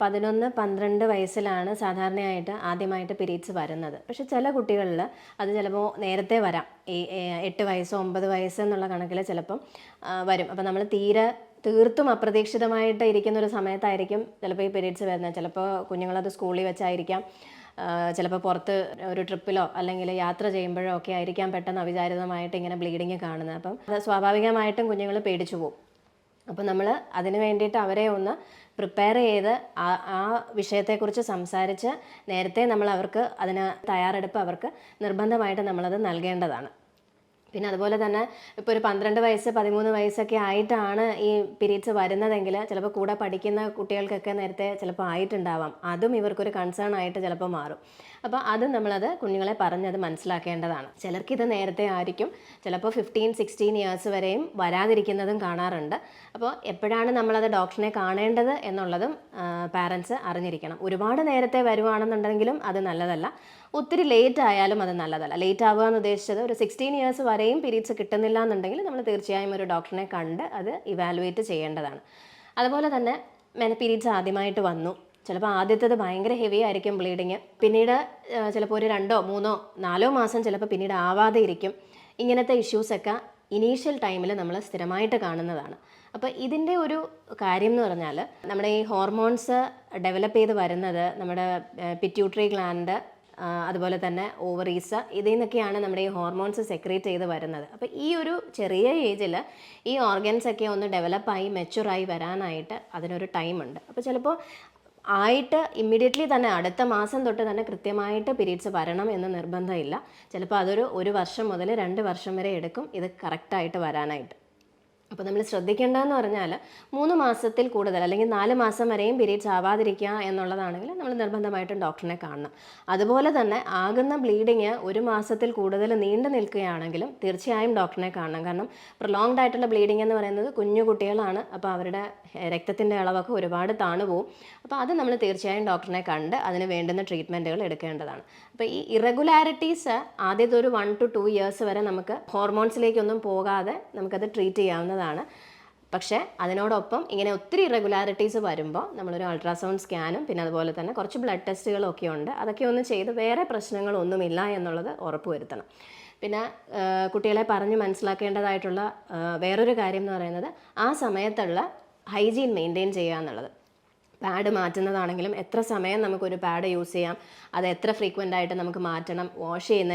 പതിനൊന്ന് പന്ത്രണ്ട് വയസ്സിലാണ് സാധാരണയായിട്ട് ആദ്യമായിട്ട് പീരീഡ്സ് വരുന്നത്. പക്ഷേ ചില കുട്ടികളിൽ അത് ചിലപ്പോൾ നേരത്തെ വരാം. ഈ എട്ട് വയസ്സോ ഒമ്പത് വയസ്സ് എന്നുള്ള കണക്കിൽ ചിലപ്പം വരും. അപ്പം നമ്മൾ തീരെ തീർത്തും അപ്രതീക്ഷിതമായിട്ട് ഇരിക്കുന്ന ഒരു സമയത്തായിരിക്കും ചിലപ്പോൾ ഈ പീരീഡ്സ് വരുന്നത്. ചിലപ്പോൾ കുഞ്ഞുങ്ങളത് സ്കൂളിൽ വെച്ചായിരിക്കാം. ചിലപ്പോൾ പുറത്ത് ഒരു ട്രിപ്പിലോ അല്ലെങ്കിൽ യാത്ര ചെയ്യുമ്പോഴോ ഒക്കെ ആയിരിക്കാം പെട്ടെന്ന് അവിചാരിതമായിട്ട് ഇങ്ങനെ ബ്ലീഡിങ് കാണുന്നത്. അപ്പം അത് സ്വാഭാവികമായിട്ടും കുഞ്ഞുങ്ങൾ പേടിച്ചു പോകും അപ്പോൾ നമ്മൾ അതിന് വേണ്ടിയിട്ട് അവരെ ഒന്ന് പ്രിപ്പയർ ചെയ്ത് ആ ആ വിഷയത്തെക്കുറിച്ച് സംസാരിച്ച് നേരത്തെ നമ്മൾ അവർക്ക് അതിന് തയ്യാറെടുപ്പ് അവർക്ക് നിർബന്ധമായിട്ട് നമ്മളത് നൽകേണ്ടതാണ്. പിന്നെ അതുപോലെ തന്നെ ഇപ്പോൾ ഒരു പന്ത്രണ്ട് വയസ്സ് പതിമൂന്ന് വയസ്സൊക്കെ ആയിട്ടാണ് ഈ പീരീഡ്സ് വരുന്നതെങ്കിൽ ചിലപ്പോൾ കൂടെ പഠിക്കുന്ന കുട്ടികൾക്കൊക്കെ നേരത്തെ ചിലപ്പോൾ ആയിട്ടുണ്ടാവാം. അതും ഇവർക്കൊരു കൺസേൺ ആയിട്ട് ചിലപ്പോൾ മാറും. അപ്പോൾ അത് നമ്മളത് കുഞ്ഞുങ്ങളെ പറഞ്ഞത് മനസ്സിലാക്കേണ്ടതാണ്. ചിലർക്ക് ഇത് നേരത്തെ ആയിരിക്കും. ചിലപ്പോൾ ഫിഫ്റ്റീൻ സിക്സ്റ്റീൻ ഇയേഴ്സ് വരെയും വരാതിരിക്കുന്നതും കാണാറുണ്ട്. അപ്പോൾ എപ്പോഴാണ് നമ്മളത് ഡോക്ടറിനെ കാണേണ്ടത് എന്നുള്ളതും പാരൻസ് അറിഞ്ഞിരിക്കണം. ഒരുപാട് നേരത്തെ വരുവാണെന്നുണ്ടെങ്കിലും അത് നല്ലതല്ല. ഒത്തിരി ലേറ്റ് ആയാലും അത് നല്ലതല്ല. ലേറ്റ് ആവുക എന്ന് ഉദ്ദേശിച്ചത് ഒരു സിക്സ്റ്റീൻ ഇയേഴ്സ് വരെയും പിരീഡ്സ് കിട്ടുന്നില്ല എന്നുണ്ടെങ്കിൽ നമ്മൾ തീർച്ചയായും ഒരു ഡോക്ടറിനെ കണ്ട് അത് ഇവാലുവേറ്റ് ചെയ്യേണ്ടതാണ്. അതുപോലെ തന്നെ മെന പിരീഡ്സ് ആദ്യമായിട്ട് വന്നു. ചിലപ്പോൾ ആദ്യത്തേത് ഭയങ്കര ഹെവി ആയിരിക്കും ബ്ലീഡിങ് പിന്നീട് ചിലപ്പോൾ ഒരു രണ്ടോ മൂന്നോ നാലോ മാസം ചിലപ്പോൾ പിന്നീട് ആവാതെ ഇരിക്കും. ഇങ്ങനത്തെ ഇഷ്യൂസൊക്കെ ഇനീഷ്യൽ ടൈമിൽ നമ്മൾ സ്ഥിരമായിട്ട് കാണുന്നതാണ്. അപ്പോൾ ഇതിന്റെ ഒരു കാര്യം എന്ന് പറഞ്ഞാൽ നമ്മുടെ ഈ ഹോർമോൺസ് ഡെവലപ്പ് ചെയ്ത് വരുന്നത് നമ്മുടെ പിറ്റ്യൂട്ടറി ഗ്ലാൻഡ് അതുപോലെ തന്നെ ഓവറീസ് ഇതിൽ നിന്നൊക്കെയാണ് നമ്മുടെ ഈ ഹോർമോൺസ് സെക്രീറ്റ് ചെയ്ത് വരുന്നത്. അപ്പോൾ ഈ ഒരു ചെറിയ ഏജിൽ ഈ ഓർഗൻസൊക്കെ ഒന്ന് ഡെവലപ്പായി മെച്ചുറായി വരാനായിട്ട് അതിനൊരു ടൈമുണ്ട് അപ്പോൾ ചിലപ്പോൾ ആയിട്ട് ഇമ്മീഡിയറ്റ്ലി തന്നെ അടുത്ത മാസം തൊട്ട് തന്നെ കൃത്യമായിട്ട് പീരീഡ്സ് വരണം എന്ന് നിർബന്ധമില്ല. ചിലപ്പോൾ അതൊരു ഒരു വർഷം മുതൽ രണ്ട് വർഷം വരെ എടുക്കും. ഇത് കറക്റ്റായിട്ട് വരാനായിട്ട്. അപ്പോൾ നമ്മൾ ശ്രദ്ധിക്കേണ്ടതെന്ന് പറഞ്ഞാൽ മൂന്ന് മാസത്തിൽ കൂടുതൽ അല്ലെങ്കിൽ നാല് മാസം വരെയും പീരീഡ്സ് ആവാതിരിക്കുക എന്നുള്ളതാണെങ്കിൽ നമ്മൾ നിർബന്ധമായിട്ടും ഡോക്ടറിനെ കാണണം. അതുപോലെ തന്നെ ആകുന്ന ബ്ലീഡിങ് ഒരു മാസത്തിൽ കൂടുതൽ നീണ്ടു നിൽക്കുകയാണെങ്കിലും തീർച്ചയായും ഡോക്ടറിനെ കാണണം. കാരണം പ്രൊലോങ്ഡ് ആയിട്ടുള്ള ബ്ലീഡിങ് എന്ന് പറയുന്നത് കുഞ്ഞു കുട്ടികളാണ്. അപ്പോൾ അവരുടെ രക്തത്തിന്റെ അളവൊക്കെ ഒരുപാട് താണു പോകും അപ്പോൾ അത് നമ്മൾ തീർച്ചയായും ഡോക്ടറിനെ കണ്ട് അതിന് വേണ്ടുന്ന ട്രീറ്റ്മെന്റുകൾ എടുക്കേണ്ടതാണ്. അപ്പോൾ ഈ ഇറഗുലാരിറ്റീസ് ആദ്യത്തെ ഒരു വൺ ടു ടു ഇയേഴ്സ് വരെ നമുക്ക് ഹോർമോൺസിലേക്കൊന്നും പോകാതെ നമുക്കത് ട്രീറ്റ് ചെയ്യാവുന്നതാണ്. പക്ഷേ അതിനോടൊപ്പം ഇങ്ങനെ ഒത്തിരി ഇറഗുലാരിറ്റീസ് വരുമ്പോൾ നമ്മളൊരു അൾട്രാസൗണ്ട് സ്കാനും പിന്നെ അതുപോലെ തന്നെ കുറച്ച് ബ്ലഡ് ടെസ്റ്റുകളൊക്കെ ഉണ്ട്. അതൊക്കെ ഒന്ന് ചെയ്ത് വേറെ പ്രശ്നങ്ങളൊന്നുമില്ല എന്നുള്ളത് ഉറപ്പുവരുത്തണം. പിന്നെ കുട്ടികളെ പറഞ്ഞ് മനസ്സിലാക്കേണ്ടതായിട്ടുള്ള വേറൊരു കാര്യം എന്ന് പറയുന്നത് ആ സമയത്തുള്ള ഹൈജീൻ മെയിന്റെയിൻ ചെയ്യുക എന്നുള്ളത്. പാഡ് മാറ്റുന്നതാണെങ്കിലും എത്ര സമയം നമുക്കൊരു പാഡ് യൂസ് ചെയ്യാം അത് എത്ര ഫ്രീക്വന്റ് ആയിട്ട് നമുക്ക് മാറ്റണം വാഷ് ചെയ്യുന്ന